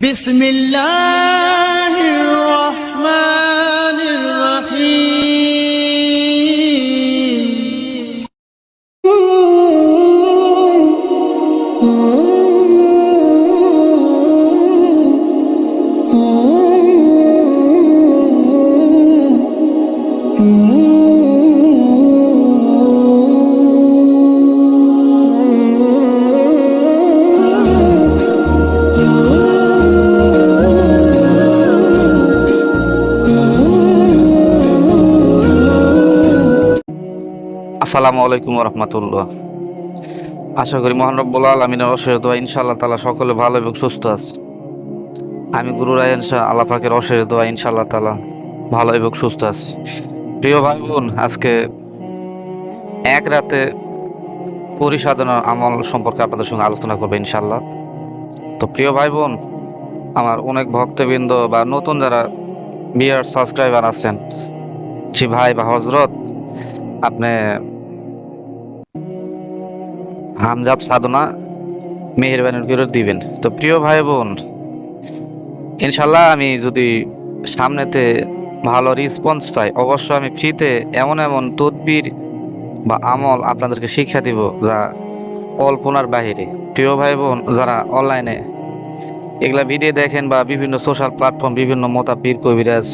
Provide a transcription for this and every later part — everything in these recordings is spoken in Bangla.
Bismillahirrahmanirrahim. আসসালামু আলাইকুম রহমতুল্লাহ আশা করি মহান রব্বুল আলমিনের অশেষ দোয়া ইনশাআল্লাহ তালা সকলে ভালো এবং সুস্থ আছে। আমি গুরু রায়ন শাহ আল্লাহ পাকের অশেষ দোয়া ইনশাআল্লাহ তালা ভালো এবং সুস্থ আছি। প্রিয় ভাই বোন, আজকে এক রাতে পরিসাধনার আমল সম্পর্কে আপনাদের সঙ্গে আলোচনা করবে ইনশাল্লাহ তো প্রিয় ভাই বোন, আমার অনেক ভক্তবৃন্দ বা নতুন যারা বিয়ার সাবস্ক্রাইবার আছেন, জি ভাই বা হজরত আপনি হামজাত সাধনা মেহেরবানি করে দিবেন। তো প্রিয় ভাই বোন ইনশাল্লাহ আমি যদি সামনেতে ভালো রেসপন্স পাই অবশ্য আমি ফ্রিতে এমন এমন তদবির বা আমল আপনাদেরকে শিক্ষা দিব যা কল্পনার বাহিরে। প্রিয় ভাই বোন যারা অনলাইনে এগুলা ভিডিও দেখেন বা বিভিন্ন সোশ্যাল প্ল্যাটফর্ম বিভিন্ন মোতা পীর কবিরাজ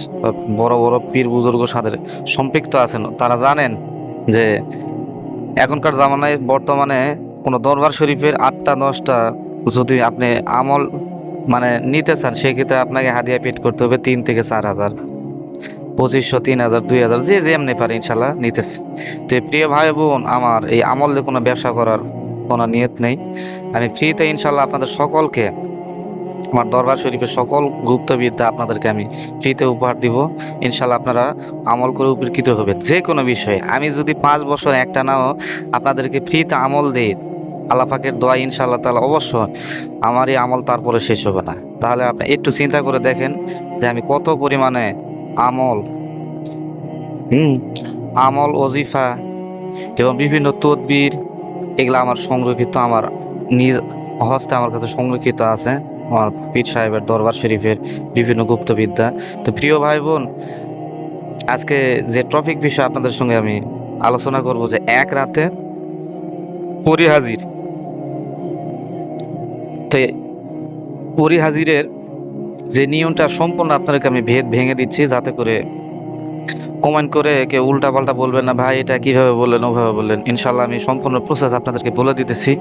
বড় বড় পীর বুজুর্গ সাথে সম্পৃক্ত আছেন, তারা জানেন যে এখনকার জামানায় বর্তমানে কোনো দরবার শরীফের আটটা দশটা যদি আপনি আমল মানে নিতে চান, সেক্ষেত্রে আপনাকে হাদিয়া পেড করতে হবে তিন থেকে চার হাজার। পঁচিশশো, তিন হাজার, দুই হাজার, যে যে এমনি পারে ইনশাল্লাহ নিতেছে। তো প্রিয় ভাই বোন, আমার এই আমলে কোনো ব্যবসা করার কোনো নিয়ত নেই। আমি ফ্রিতে ইনশাল্লাহ আপনাদের সকলকে আমার দরবার শরীফের সকল গুপ্তবিদ্যা আপনাদেরকে আমি ফ্রিতে উপহার দিব। ইনশাল্লাহ আপনারা আমল করে উপকৃত হবেন। যে কোনো বিষয়ে। আমি যদি পাঁচ বছর একটা নাও আপনাদেরকে ফ্রিতে আমল দিই, আল্লাহ পাকের দোয়া ইনশাল্লাহ তাহলে অবশ্যই আমার এই আমল তারপরে শেষ হবে না। তাহলে আপনি একটু চিন্তা করে দেখেন যে আমি কত পরিমাণে আমল, হুম, আমল, ওজিফা এবং বিভিন্ন তদবির, এগুলো আমার সংরক্ষিত, আমার নিজ হস্তে আমার কাছে সংরক্ষিত আছে। আমার পীর সাহেবের দরবার শরীফের বিভিন্ন গুপ্তবিদ্যা। তো প্রিয় ভাই বোন আজকে যে টপিক বিষয়ে আপনাদের সঙ্গে আমি আলোচনা করব যে এক রাতে পরিহাজির তো পরিহাজিরের যে নিয়মটা সম্পূর্ণ আপনাদেরকে আমি ভেদ ভেঙে দিচ্ছি, যাতে করে কমেন্ট করে কেউ উল্টা পাল্টা বলবেন না, ভাই, এটা কীভাবে বললেন? ওভাবে বললেন। ইনশাল্লাহ আমি সম্পূর্ণ প্রসেস আপনাদেরকে বলে দিতেছি।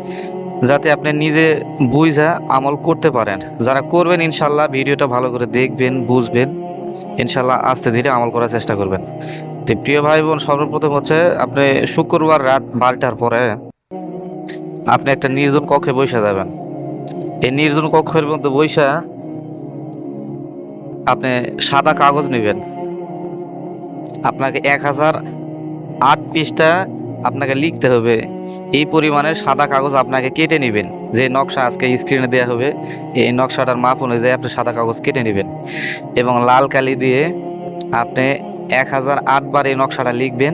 যাতে আপনি নিজে বুঝা আমল করতে পারেন। যারা করবেন ইনশাল্লাহ ভিডিওটা ভালো করে দেখবেন, বুঝবেন। ইনশাল্লাহ আস্তে ধীরে আমল করার চেষ্টা করবেন। তো প্রিয় ভাই বোন সর্বপ্রথম হচ্ছে আপনি শুক্রবার রাত বারোটার পরে আপনি একটা নির্জন কক্ষে বসে যাবেন। এই নির্জন কক্ষের মধ্যে বৈশা আপনি সাদা কাগজ নেবেন। আপনাকে এক হাজার আট পৃষ্ঠা আপনাকে লিখতে হবে। এই পরিমাণের সাদা কাগজ আপনাকে কেটে নেবেন। যে নকশা আজকে স্ক্রিনে দেওয়া হবে, এই নকশাটার মাপ অনুযায়ী আপনি সাদা কাগজ কেটে নেবেন। এবং লাল কালি দিয়ে আপনি এক হাজার আটবার এই নকশাটা লিখবেন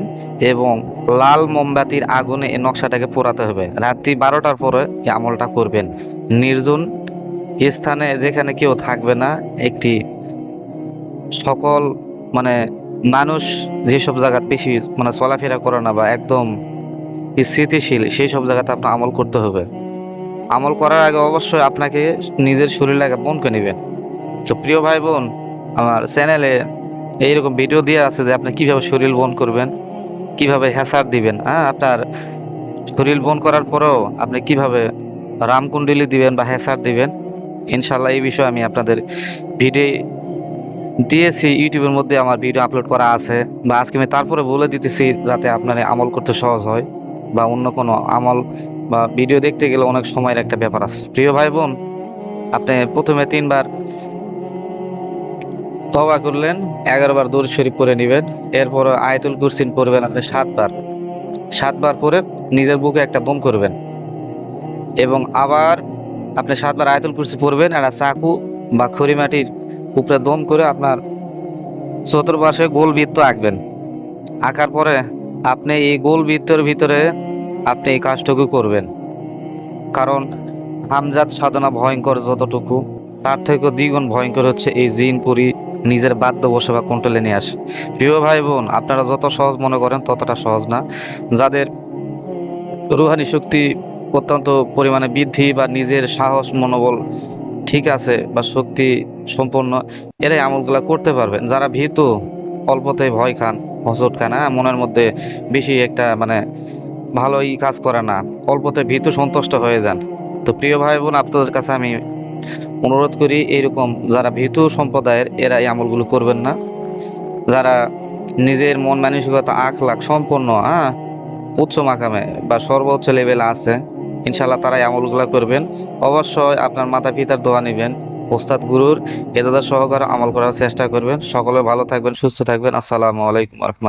এবং লাল মোমবাতির আগুনে এই নকশাটাকে পোড়াতে হবে। রাত্রি বারোটার পরে এই আমলটা করবেন। নির্জন স্থানে যেখানে কেউ থাকবে না, একটি সকল মানে মানুষ যেসব জায়গা বেশি মানে চলাফেরা করে না বা একদম স্থিতিশীল সেই সব জায়গাতে আপনার আমল করতে হবে। আমল করার আগে অবশ্যই আপনাকে নিজের শরীর আগে বোনকে নেবেন। তো প্রিয় ভাই বোন আমার চ্যানেলে এইরকম ভিডিও দিয়ে আছে যে আপনি কীভাবে শরীর বন করবেন, কীভাবে হ্যাসার দিবেন হ্যাঁ? আপনার শরীর বন করার পরেও আপনি কীভাবে রামকুণ্ডলি দিবেন বা হ্যাসার দিবেন ইনশাল্লাহ এই বিষয়ে আমি আপনাদের ভিডিও দিয়েছি, ইউটিউবের মধ্যে আমার ভিডিও আপলোড করা আছে, বা আজকে আমি তারপরে বলে দিতেছি যাতে আপনার আমল করতে সহজ হয়। বা অন্য কোনো আমল বা ভিডিও দেখতে গেলে অনেক সময়ের একটা ব্যাপার আছে। প্রিয় ভাই বোন আপনি প্রথমে তিনবার তবা করলেন, এগারো বার দৌড় শরীফ পরে নেবেন, এরপর আয়তুল কুরসিন পড়বেন আপনি সাতবার। সাতবার পরে নিজের বুকে একটা দম করবেন এবং আবার আপনি সাতবার আয়তুল কুরসি পড়বেন, একটা চাকু বা খড়ি মাটির উপরে দম করে আপনার চতুর্পাশে গোল বৃত্ত আঁকবেন। আঁকার পরে আপনি এই গোল বৃত্তের ভিতরে আপনি এই কাজটুকু করবেন। কারণ হামজাত সাধনা ভয়ঙ্কর যতটুকু, তার থেকেও দ্বিগুণ ভয়ঙ্কর হচ্ছে এই জিন পুরি নিজের বাদ্য বসে বা কন্ট্রোলে নিয়ে আসে। প্রিয় ভাই বোন আপনারা যত সহজ মনে করেন ততটা সহজ না। যাদের রুহানি শক্তি অত্যন্ত পরিমাণে বৃদ্ধি বা নিজের সাহস, মনোবল ঠিক আছে বা শক্তি সম্পন্ন, এরাই আমলগুলা করতে পারবেন। যারা ভীত অল্পতে ভয় খান। হসট খান হ্যাঁ মনের মধ্যে বেশি একটা মানে ভালোই কাজ করে না। অল্পতে ভীতু সন্তুষ্ট হয়ে যান। তো প্রিয় ভাই বোন আপনাদের কাছে আমি অনুরোধ করি, এইরকম যারা ভীতু সম্প্রদায়ের, এরা এই আমলগুলো করবেন না। যারা নিজের মন মানসিকতা আখ লাখ সম্পন্ন হ্যাঁ উচ্চ মাকামে বা সর্বোচ্চ লেভেলে আছে ইনশাল্লাহ তারা আমলগুলো করবেন। অবশ্যই আপনার মাতা পিতার দোয়া নেবেন। ওস্তাদ গুরুর এদাদা সহকারে আমল করার চেষ্টা করবেন। সকলে ভালো থাকবেন, সুস্থ থাকবেন। আসসালামু আলাইকুম রহমতুল্লাহ।